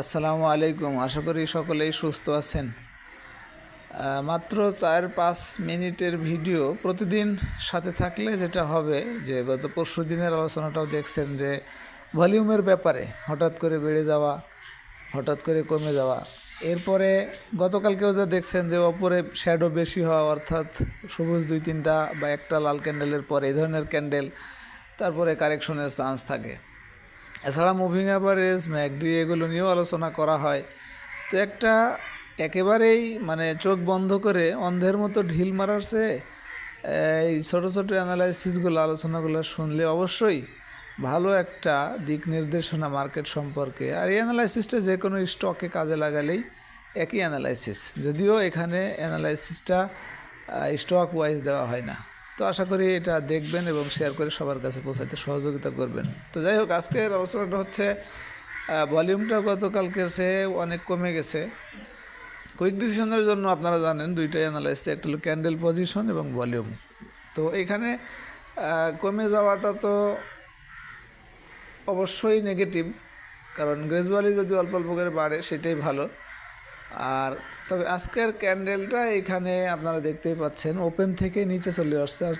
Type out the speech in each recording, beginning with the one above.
আসসালামু আলাইকুম। আশা করি সকলেই সুস্থ আছেন। মাত্র চার পাঁচ মিনিটের ভিডিও প্রতিদিন সাথে থাকলে যেটা হবে যে, গত পরশু দিনের আলোচনাটাও দেখছেন যে, ভলিউমের ব্যাপারে হঠাৎ করে বেড়ে যাওয়া, হঠাৎ করে কমে যাওয়া। এরপরে গতকালকেও যা দেখছেন যে, ওপরে শ্যাডো বেশি হওয়া, অর্থাৎ সবুজ দুই তিনটা বা একটা লাল ক্যান্ডেলের পরে এই ধরনের ক্যান্ডেল তারপরে কারেকশনের চান্স থাকে। এছাড়া মুভিং অ্যাভারেজ ম্যাকডি এগুলো নিয়েও আলোচনা করা হয়। তো একটা একেবারেই মানে চোখ বন্ধ করে অন্ধের মতো ঢিল মারার চেয়ে এই ছোটো ছোটো অ্যানালাইসিসগুলো আলোচনাগুলো শুনলে অবশ্যই ভালো একটা দিক নির্দেশনা মার্কেট সম্পর্কে। আর এই অ্যানালাইসিসটা যে কোনো স্টকে কাজে লাগালেই একই অ্যানালাইসিস যদিও এখানে অ্যানালাইসিসটা স্টক ওয়াইজ দেওয়া হয় না। তো আশা করি এটা দেখবেন এবং শেয়ার করে সবার কাছে পৌঁছাতে সহযোগিতা করবেন। তো যাই হোক, আজকের আলোচনাটা হচ্ছে ভলিউমটা গতকালকের সে অনেক কমে গেছে। কুইক ডিসিশনের জন্য আপনারা জানেন, দুইটাই অ্যানালাইসিস একটা হলো ক্যান্ডেল পজিশন এবং ভলিউম তো এখানে কমে যাওয়াটা তো অবশ্যই নেগেটিভ কারণ গ্রেজুয়ালি যদি অল্প অল্প করে বাড়ে, সেটাই ভালো। আর তবে আজকের ক্যান্ডেলটা এখানে আপনারা দেখতেই পাচ্ছেন, ওপেন থেকে নিচে চলে আসছে, আর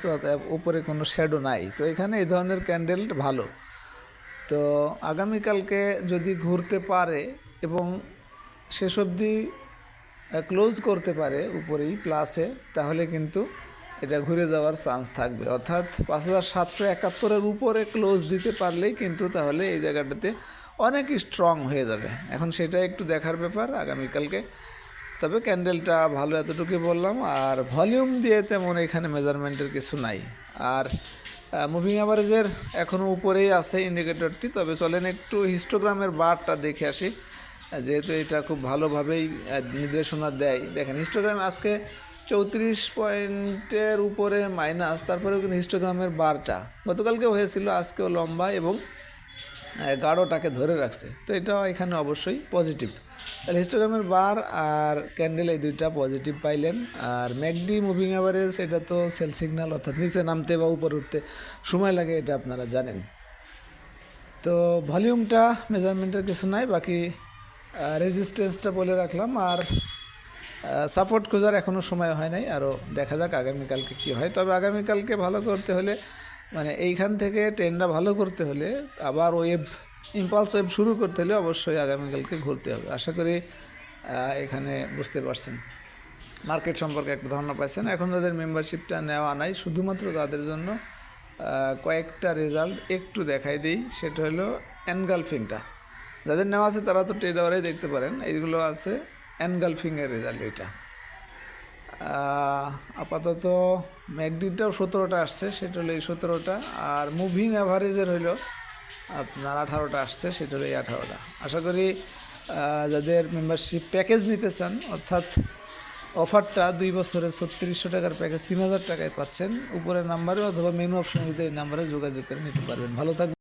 উপরে কোনো শ্যাডো নাই। তো এখানে এই ধরনের ক্যান্ডেল ভালো। তো আগামীকালকে যদি ঘুরতে পারে এবং শেষ অবধি ক্লোজ করতে পারে উপরেই প্লাসে তাহলে কিন্তু এটা ঘুরে যাওয়ার চান্স থাকবে। অর্থাৎ পাঁচ হাজার সাতশো একাত্তরের উপরে ক্লোজ দিতে পারলেই কিন্তু তাহলে এই জায়গাটাতে অনেক স্ট্রং হয়ে যাবে। এখন সেটা একটু দেখার ব্যাপার, আগামীকালকে। তবে ক্যান্ডেলটা ভালো এতটুকুই বললাম, আর ভলিউম দিয়ে তেমন এখানে মেজারমেন্টের কিছু নাই। আর মুভিং অ্যাভারেজের এখনও উপরেই আছে ইন্ডিকেটরটি তবে চলেন একটু হিস্টোগ্রামের বারটা দেখে আসি। যেহেতু এটা খুব ভালোভাবেই নির্দেশনা দেয়। দেখেন হিস্টোগ্রাম আজকে চৌত্রিশ পয়েন্টের উপরে মাইনাস তারপরেও কিন্তু হিস্টোগ্রামের বারটা গতকালকেও হয়েছিল, আজকেও লম্বা এবং গাঢ়টাকে ধরে রাখছে। তো এটা এখানে অবশ্যই পজিটিভ তাহলে হিস্টোগ্রামের বার আর ক্যান্ডেল এই দুইটা পজিটিভ পাইলেন। আর ম্যাকডি মুভিং অ্যাভারেজ এটা তো সেল সিগন্যাল অর্থাৎ নিচে নামতে বা উপরে উঠতে সময় লাগে, এটা আপনারা জানেন। তো ভলিউমটা মেজারমেন্টের কিছু নাই, বাকি রেজিস্ট্যান্সটা বলে রাখলাম। আর সাপোর্ট খোঁজার এখনও সময় হয় নাই আরও দেখা যাক আগামীকালকে কী হয়। তবে আগামীকালকে ভালো করতে হলে মানে এইখান থেকে ট্রেনটা ভালো করতে হলে আবার ওয়েব ইম্পালস ওয়েব শুরু করতে হলে অবশ্যই আগামীকালকে ঘুরতে হবে। আশা করি এখানে বুঝতে পারছেন। মার্কেট সম্পর্কে একটা ধারণা পাইছেন। এখন যাদের মেম্বারশিপটা নেওয়া নাই, শুধুমাত্র তাদের জন্য কয়েকটা রেজাল্ট একটু দেখাই দিই। সেটা হলো অ্যানগালফিংটা যাদের নেওয়া আছে তারা তো ট্রেড দেখতে পারেন। এইগুলো আছে অ্যানগালফিংয়ের রেজাল্ট এটা। আপাতত ম্যাকডিটাও সতেরোটা আসছে, সেটা হলো এই সতেরোটা, আর মুভিং অ্যাভারেজের হইল আপনার আঠারোটা আসছে, সেটা হলো এই আঠারোটা। আশা করি যাদের মেম্বারশিপ প্যাকেজ নিতে চান, অর্থাৎ অফারটা দুই বছরের ছত্রিশশো টাকার প্যাকেজ তিন হাজার টাকায় পাচ্ছেন, উপরের নাম্বারে অথবা মেনু অপশনে এই নাম্বারে যোগাযোগ করে নিতে পারবেন। ভালো থাকবেন।